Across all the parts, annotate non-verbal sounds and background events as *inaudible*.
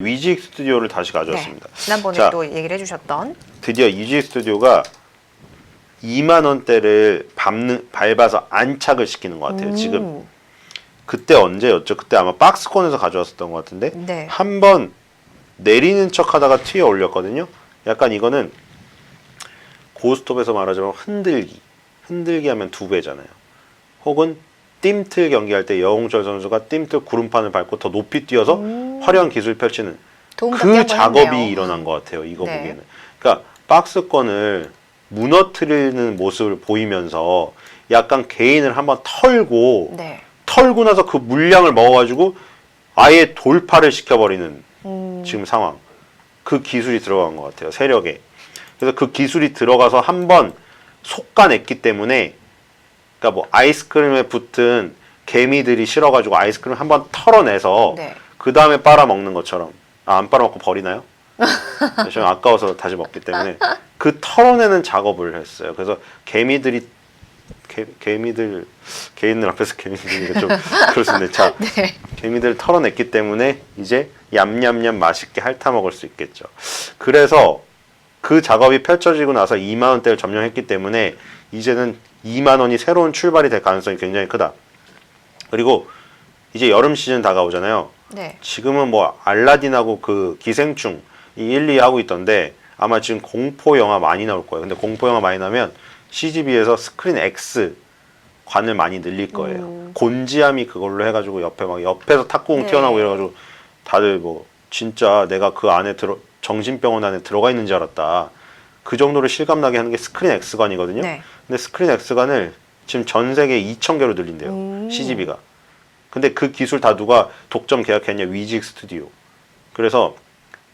위직 스튜디오를 다시 가져왔습니다. 네. 지난번에 자. 또 얘기를 해주셨던 드디어 위직 스튜디오가 2만 원대를 밟는, 밟아서 안착을 시키는 것 같아요. 지금 음, 그때 언제였죠? 그때 아마 박스콘에서 가져왔었던 것 같은데 네. 한 번 내리는 척하다가 튀어 올렸거든요. 약간 이거는 고스톱에서 말하자면 흔들기, 흔들기 하면 두 배잖아요. 혹은 띵틀 경기할 때 여홍철 선수가 띵틀 구름판을 밟고 더 높이 뛰어서 음. 화려한 기술 펼치는 그 작업이 했네요. 일어난 것 같아요. 이거 네. 보기에는. 그러니까 박스권을 무너뜨리는 모습을 보이면서 약간 개인을 한번 털고 네. 털고 나서 그 물량을 먹어가지고 아예 돌파를 시켜버리는 음, 지금 상황. 그 기술이 들어간 것 같아요. 세력에. 그래서 그 기술이 들어가서 한번 솎아냈기 때문에 그러니까 뭐 아이스크림에 붙은 개미들이 싫어가지고 아이스크림 한번 털어내서 네. 그 다음에 빨아먹는 것처럼 아, 안 빨아먹고 버리나요? *laughs* 저는 아까워서 다시 먹기 때문에 그 털어내는 작업을 했어요. 그래서 개미들이 개, 개미들 개인들 앞에서 개미들이 좀 그럴 수 있는데 자 네. 개미들 털어냈기 때문에 이제 얌얌얌 맛있게 핥아 먹을 수 있겠죠. 그래서 그 작업이 펼쳐지고 나서 2만 원대를 점령했기 때문에 이제는 2만 원이 새로운 출발이 될 가능성이 굉장히 크다. 그리고 이제 여름 시즌 다가오잖아요. 네. 지금은 뭐 알라딘하고 그 기생충 이 1, 2 하고 있던데 아마 지금 공포 영화 많이 나올 거예요. 근데 공포 영화 많이 나면 CGV에서 스크린 X 관을 많이 늘릴 거예요. 음. 곤지암이 그걸로 해가지고 옆에 막 옆에서 탁구공 네. 튀어나오고 이래가지고 다들 뭐 진짜 내가 그 안에 들어 정신병원 안에 들어가 있는 줄 알았다. 그 정도로 실감나게 하는 게 스크린 X관이거든요. 네. 근데 스크린 X관을 지금 전 세계 2천 개로 늘린대요. 음. CGV가. 근데 그 기술 다 누가 독점 계약했냐? 위직 스튜디오. 그래서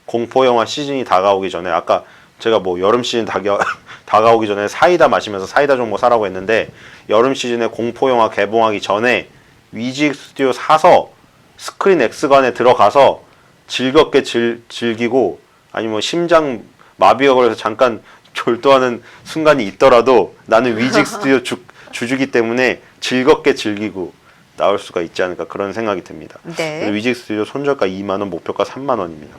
공포 영화 시즌이 다가오기 전에 아까 제가 뭐 여름 시즌 다가, *laughs* 다가오기 전에 사이다 마시면서 사이다 좀 뭐 사라고 했는데 여름 시즌에 공포 영화 개봉하기 전에 위직 스튜디오 사서 스크린 X관에 들어가서 즐겁게 즐, 즐기고 아니면 뭐 심장 마비가 걸려서 잠깐 *laughs* 졸도하는 순간이 있더라도 나는 위직 스튜디오 주, 주주기 때문에 즐겁게 즐기고 나올 수가 있지 않을까 그런 생각이 듭니다. 네. 위직 스튜디오 손절가 2만 원, 목표가 3만 원입니다.